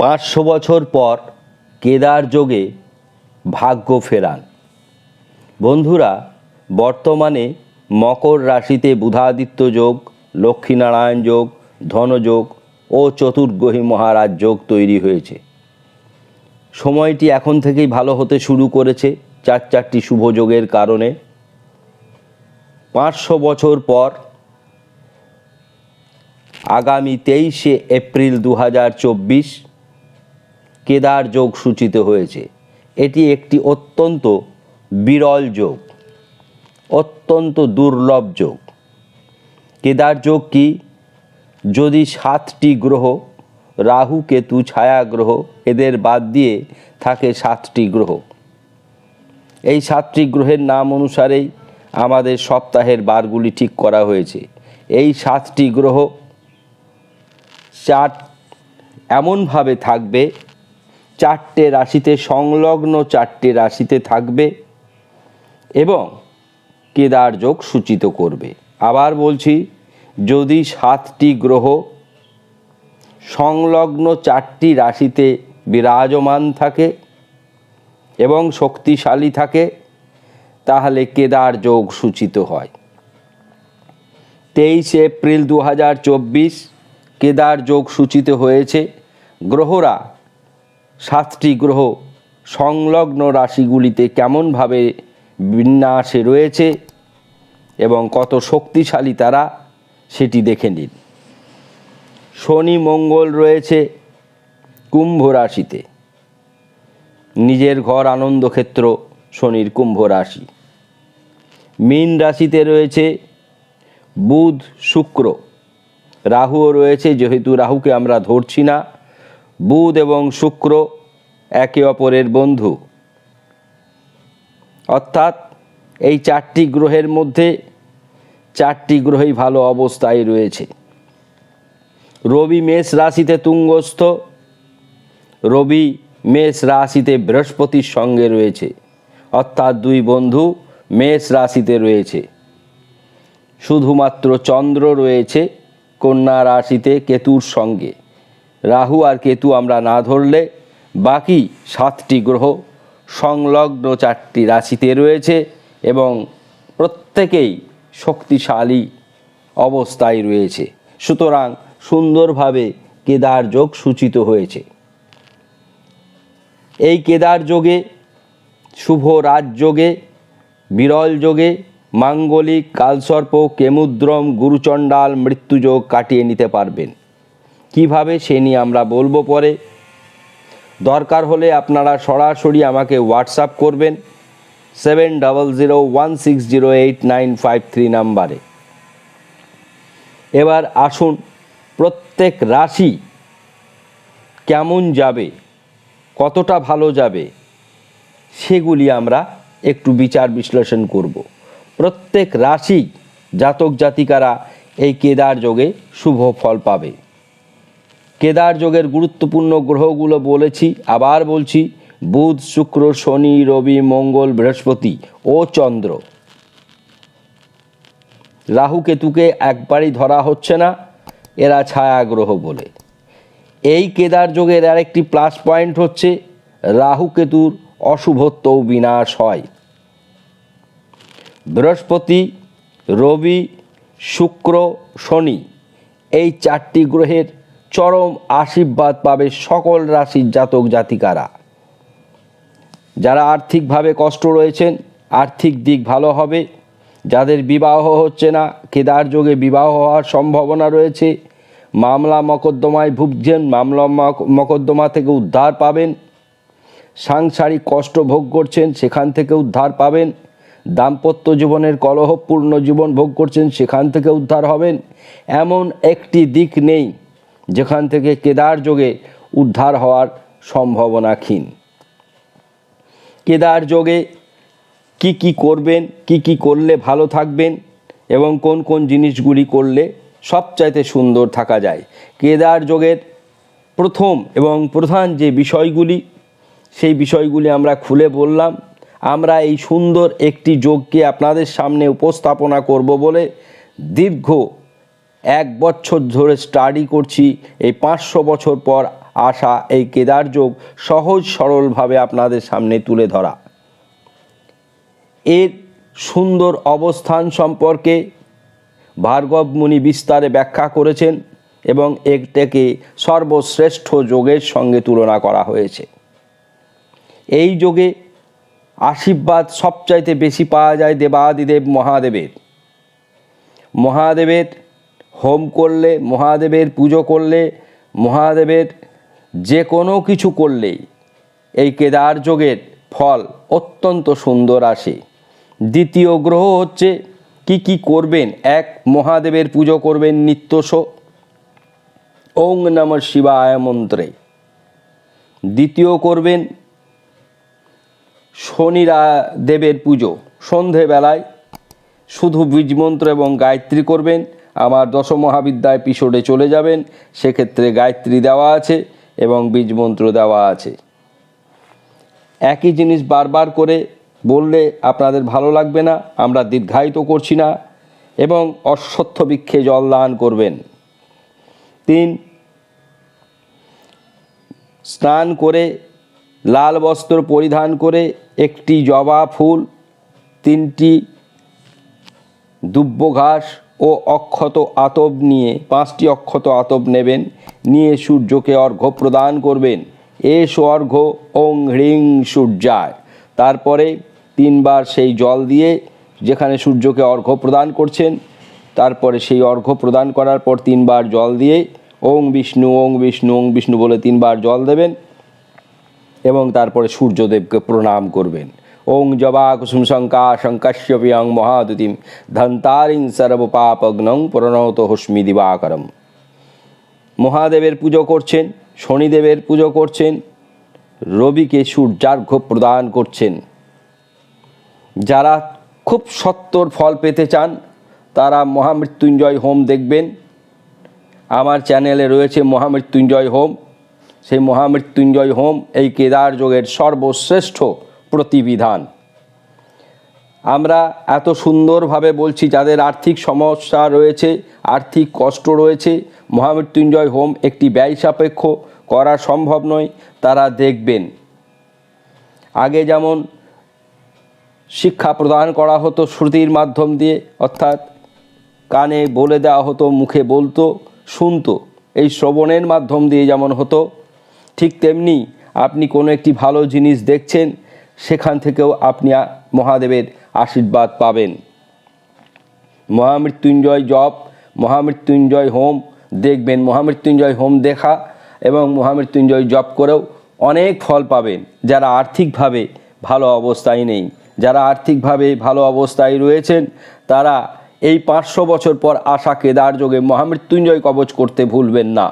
পাঁচশো বছর পর কেদার যোগে ভাগ্য ফেরান। বন্ধুরা, বর্তমানে মকর রাশিতে বুধাদিত্য যোগ, লক্ষ্মীনারায়ণ যোগ ধনযোগ ও চতুর্গ্রহী মহারাজ যোগ তৈরি হয়েছে। সময়টি এখন থেকেই ভালো হতে শুরু করেছে চার চারটি শুভ যোগের কারণে। পাঁচশো বছর পর আগামী তেইশে এপ্রিল দু হাজার চব্বিশ কেদার যোগ সূচিত হয়েছে। এটি একটি অত্যন্ত বিরল যোগ, অত্যন্ত দুর্লভ যোগ। কেদার যোগ কি? যদি সাতটি গ্রহ, রাহু, কেতু, ছায়া গ্রহ এদের বাদ দিয়ে থাকে সাতটি গ্রহ। এই সাতটি গ্রহের নাম অনুসারেই আমাদের সপ্তাহের বারগুলি ঠিক করা হয়েছে। এই সাতটি গ্রহ চার এমনভাবে থাকবে চারটে রাশিতে, সংলগ্ন চারটে রাশিতে থাকবে এবং কেদার যোগ সূচিত করবে। আবার বলছি, যদি সাতটি গ্রহ সংলগ্ন চারটি রাশিতে বিরাজমান থাকে এবং শক্তিশালী থাকে, তাহলে কেদার যোগ সূচিত হয়। তেইশে এপ্রিল দু হাজার চব্বিশ, কেদার যোগ সূচিত হয়েছে। গ্রহরা সাতটি গ্রহ সংলগ্ন রাশিগুলিতে কেমনভাবে বিন্যাসে রয়েছে এবং কত শক্তিশালী তারা, সেটি দেখে নিন। শনি মঙ্গল রয়েছে কুম্ভ রাশিতে। নিজের ঘর আনন্দক্ষেত্র শনির কুম্ভ রাশি। মীন রাশিতে রয়েছে বুধ শুক্র। রাহুও রয়েছে, যেহেতু রাহুকে আমরা ধরছি না। বুধ এবং শুক্র একে অপরের বন্ধু। অর্থাৎ এই চারটি গ্রহের মধ্যে চারটি গ্রহই ভালো অবস্থায় রয়েছে। রবি মেষ রাশিতে তুঙ্গস্থ, রবি মেষ রাশিতে বৃহস্পতির সঙ্গে রয়েছে। অর্থাৎ দুই বন্ধু মেষ রাশিতে রয়েছে। শুধুমাত্র চন্দ্র রয়েছে, কন্যা রাশিতে কেতুর সঙ্গে। রাহু আর কেতু আমরা না ধরলে বাকি সাতটি গ্রহ সংলগ্ন চারটি রাশিতে রয়েছে এবং প্রত্যেকেই শক্তিশালী অবস্থায় রয়েছে। সুতরাং সুন্দরভাবে কেদার যোগ সূচিত হয়েছে। এই কেদার যোগে, শুভ রাজযোগে বিরল যোগে, মাঙ্গলিক, কালসর্প, কেমুদ্রম, গুরুচণ্ডাল, মৃত্যুযোগ কাটিয়ে নিতে পারবেন। কীভাবে সে নিয়ে আমরা বলব পরে? দরকার হলে আপনারা সরাসরি আমাকে হোয়াটসঅ্যাপ করবেন seven double zero one six zero eight nine five three নাম্বারে। এবার আসুন প্রত্যেক রাশি কেমন যাবে, কতটা ভালো যাবে, সেগুলি আমরা একটু বিচার বিশ্লেষণ করব। প্রত্যেক রাশি জাতক জাতিকারা এই কেদার যোগে শুভ ফল পাবে। কেদার যোগের গুরুত্বপূর্ণ গ্রহগুলো বলেছি, আবার বলছি, বুধ, শুক্র, শনি, রবি, মঙ্গল, বৃহস্পতি ও চন্দ্র। রাহু কেতুকে একবারই ধরা হচ্ছে না, এরা ছায়া গ্রহ বলে। এই কেদার যোগের আরেকটি প্লাস পয়েন্ট হচ্ছে, রাহু কেতুর অশুভত্বও বিনাশ হয়। বৃহস্পতি, রবি, শুক্র, শনি এই চারটি গ্রহের চরম আশীর্বাদ পাবে সকল রাশির জাতক জাতিকারা। যারা আর্থিকভাবে কষ্ট রয়েছেন, আর্থিক দিক ভালো হবে। যাদের বিবাহ হচ্ছে না, কেদার যোগে বিবাহ হওয়ার সম্ভাবনা রয়েছে। মামলা মকদ্দমায় ভুগছেন, মামলা মক- মকদ্দমা থেকে উদ্ধার পাবেন। সাংসারিক কষ্ট ভোগ করছেন, সেখান থেকে উদ্ধার পাবেন। দাম্পত্য জীবনের কলহপূর্ণ জীবন ভোগ করছেন, সেখান থেকে উদ্ধার হবেন। এমন একটি দিক নেই। যেখান থেকে কেদার যোগে উদ্ধার হওয়ার সম্ভাবনা ক্ষীণ। কেদার যোগে কি কি করবেন, কি কি করলে ভালো থাকবেন এবং কোন কোন জিনিসগুলি করলে সবচাইতে সুন্দর থাকা যায়। কেদার যোগের প্রথম এবং প্রধান যে বিষয়গুলি, সেই বিষয়গুলি আমরা খুলে বললাম। আমরা এই সুন্দর একটি যোগকে আপনাদের সামনে উপস্থাপনা করব বলে দীর্ঘ এক বছর ধরে স্টাডি করছি, এই পাঁচশো বছর পর আসা এই কেদার যোগ সহজ সরলভাবে আপনাদের সামনে তুলে ধরা। এর সুন্দর অবস্থান সম্পর্কে ভার্গব মুনি বিস্তারে ব্যাখ্যা করেছেন এবং এটাকে সর্বশ্রেষ্ঠ যোগের সঙ্গে তুলনা করা হয়েছে। এই যোগে আশীর্বাদ সবচাইতে বেশি পাওয়া যায় দেবাদিদেব মহাদেবের। মহাদেবের হোম করলে, মহাদেবের পুজো করলে, মহাদেবের যে কোনো কিছু করলেই এই কেদার যোগের ফল অত্যন্ত সুন্দর আসে। দ্বিতীয় গ্রহ হচ্ছে কি কি করবেন? এক, মহাদেবের পুজো করবেন নিত্যশ ওং নম শিবায় মন্ত্রে। দ্বিতীয় করবেন শনিরা দেবের পুজো। সন্ধেবেলায় শুধু বীজ মন্ত্র এবং গায়ত্রী করবেন। আমার দশ মহাবিদ্যা এপিসোডে চলে যাবেন। সেক্ষেত্রে গায়ত্রী দেওয়া আছে এবং বীজ মন্ত্র দেওয়া আছে। একই জিনিস বারবার করে বললে আপনাদের ভালো লাগবে না, আমরা দীর্ঘায়িত করছি না এবং অশ্বত্থ বৃক্ষে জল দান করবেন। তিন, স্নান করে লাল বস্ত্র পরিধান করে একটি জবা ফুল, তিনটি দুব্য ঘাস ও অক্ষত আতব নিয়ে, পাঁচটি অক্ষত আতব নেবেন। নিয়ে সূর্যকে অর্ঘ্য প্রদান করবেন। এস অর্ঘ্য, ওং হ্রিং সূর্যায়। তারপরে তিনবার সেই জল দিয়ে যেখানে সূর্যকে অর্ঘ্য প্রদান করছেন, তারপরে সেই অর্ঘ্য প্রদান করার পর তিনবার জল দিয়ে ওং বিষ্ণু ওং বিষ্ণু ওং বিষ্ণু বলে তিনবার জল দেবেন এবং তারপরে সূর্যদেবকে প্রণাম করবেন। ওং জবা কুসুম শঙ্কা শঙ্কাশ্যপিয়ং মহাদুতিম ধন্তারিং সর্বপাপগ্নং প্রণত হস্মি দিবাকরম মহাদেবের পুজো করছেন, শনিদেবের পুজো করছেন, রবিকে সূর্যার্ঘ্য প্রদান করছেন। যারা খুব সত্তর ফল পেতে চান, তারা মহামৃত্যুঞ্জয় হোম দেখবেন। আমার চ্যানেলে রয়েছে মহামৃত্যুঞ্জয় হোম। সেই মহামৃত্যুঞ্জয় হোম এই কেদার যোগের সর্বশ্রেষ্ঠ প্রতিবিধান। আমরা এত সুন্দরভাবে বলছি, যাদের আর্থিক সমস্যা রয়েছে, আর্থিক কষ্ট রয়েছে, মহামৃত্যুঞ্জয় হোম একটি ব্যয় সাপেক্ষ, করা সম্ভব নয়, তারা দেখবেন। আগে যেমন শিক্ষা প্রদান করা হতো শ্রুতির মাধ্যম দিয়ে, অর্থাৎ কানে বলে দেওয়া হতো, মুখে বলতো, শুনতো, এই শ্রবণের মাধ্যম দিয়ে যেমন হতো, ঠিক তেমনি আপনি কোনো একটি ভালো জিনিস দেখছেন সেখান থেকেও আপনি মহাদেবের আশীর্বাদ পাবেন। মহামৃত্যুঞ্জয় জপ, মহামৃত্যুঞ্জয় হোম দেখবেন। মহামৃত্যুঞ্জয় হোম দেখা এবং মহামৃত্যুঞ্জয় জপ করেও অনেক ফল পাবেন। যারা আর্থিকভাবে ভালো অবস্থায় নেই, যারা আর্থিকভাবে ভালো অবস্থায় রয়েছেন, তারা এই পাঁচশো বছর পর আসা কেদার যোগে মহামৃত্যুঞ্জয় কবচ করতে ভুলবেন না।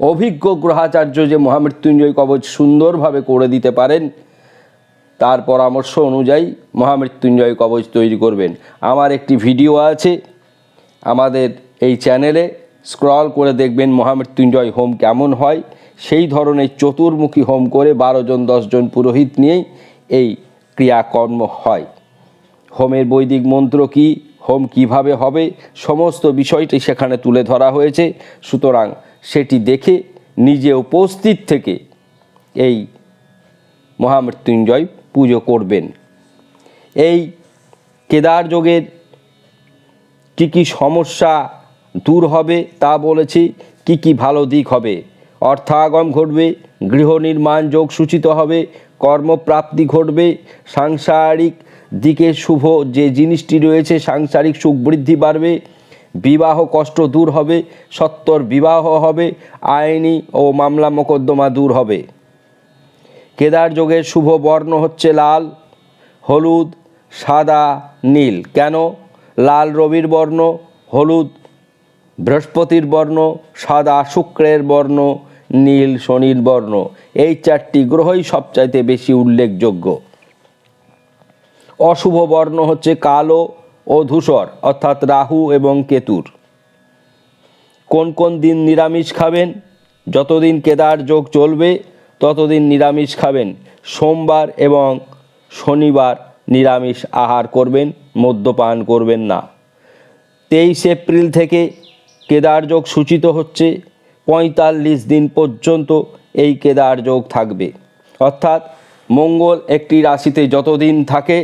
অভিজ্ঞ গ্রহাচার্য যে মহামৃত্যুঞ্জয় কবচ সুন্দরভাবে করে দিতে পারেন তার পরামর্শ অনুযায়ী মহামৃত্যুঞ্জয় কবচ তৈরি করবেন। আমার একটি ভিডিও আছে আমাদের এই চ্যানেলে। স্ক্রল করে দেখবেন মহামৃত্যুঞ্জয় হোম কেমন হয়। সেই ধরনের চতুর্মুখী হোম করে বারো জন দশজন পুরোহিত নিয়েই এই ক্রিয়াকর্ম হয়। হোমের বৈদিক মন্ত্র কি, হোম কীভাবে হবে, সমস্ত বিষয়টি সেখানে তুলে ধরা হয়েছে। সুতরাং সেটি দেখে নিজে উপস্থিত থেকে এই মহামৃত্যুঞ্জয় পুজো করবেন। এই কেদার যোগের কি কি সমস্যা দূর হবে তা বলেছি, কি কি ভালো দিক হবে। অর্থাগম ঘটবে, গৃহ নির্মাণ যোগ সূচিত হবে, কর্মপ্রাপ্তি ঘটবে, সাংসারিক দিকে শুভ যে জিনিসটি রয়েছে, সাংসারিক সুখ বৃদ্ধি বাড়বে, বিবাহ কষ্ট দূর হবে, সত্তর বিবাহ হবে, আইনি ও মামলা মোকদ্দমা দূর হবে। কেদার যোগের শুভ বর্ণ হচ্ছে লাল, হলুদ, সাদা, নীল। কেন? লাল রবির বর্ণ, হলুদ বৃহস্পতির বর্ণ, সাদা শুক্রের বর্ণ, নীল শনির বর্ণ। এই চারটি গ্রহই সবচাইতে বেশি উল্লেখযোগ্য। অশুভ বর্ণ হচ্ছে কালো ও ধূসর, অর্থাৎ রাহু এবং কেতুর। কোন কোন দিন নিরামিষ খাবেন? যতদিন কেদার যোগ চলবে ততদিন নিরামিষ খাবেন। সোমবার এবং শনিবার নিরামিষ আহার করবেন, মদ্যপান করবেন না। তেইশ এপ্রিল থেকে কেদার যোগ সূচিত হচ্ছে, পঁয়তাল্লিশ দিন পর্যন্ত এই কেদার যোগ থাকবে। অর্থাৎ মঙ্গল একটি রাশিতে যতদিন থাকে,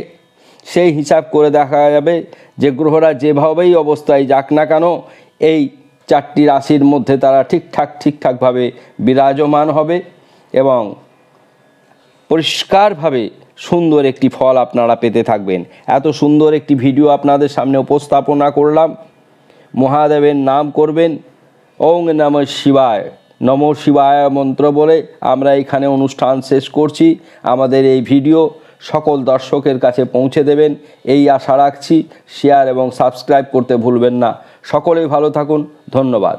সেই হিসাব করে দেখা যাবে যে গ্রহরা যেভাবেই অবস্থায় যাক না কেন, এই চারটি রাশির মধ্যে তারা ঠিকঠাক ঠিকঠাকভাবে বিরাজমান হবে। এবং পরিষ্কারভাবে সুন্দর একটি ফল আপনারা পেতে থাকবেন। এত সুন্দর একটি ভিডিও আপনাদের সামনে উপস্থাপনা করলাম। মহাদেবের নাম করবেন। ওং নম শিবায়। নম শিবায় মন্ত্র বলে আমরা এখানে অনুষ্ঠান শেষ করছি। আমাদের এই ভিডিও সকল দর্শকের কাছে পৌঁছে দেবেন। এই আশা রাখছি। শেয়ার এবং সাবস্ক্রাইব করতে ভুলবেন না। সকলেই ভালো থাকুন। ধন্যবাদ।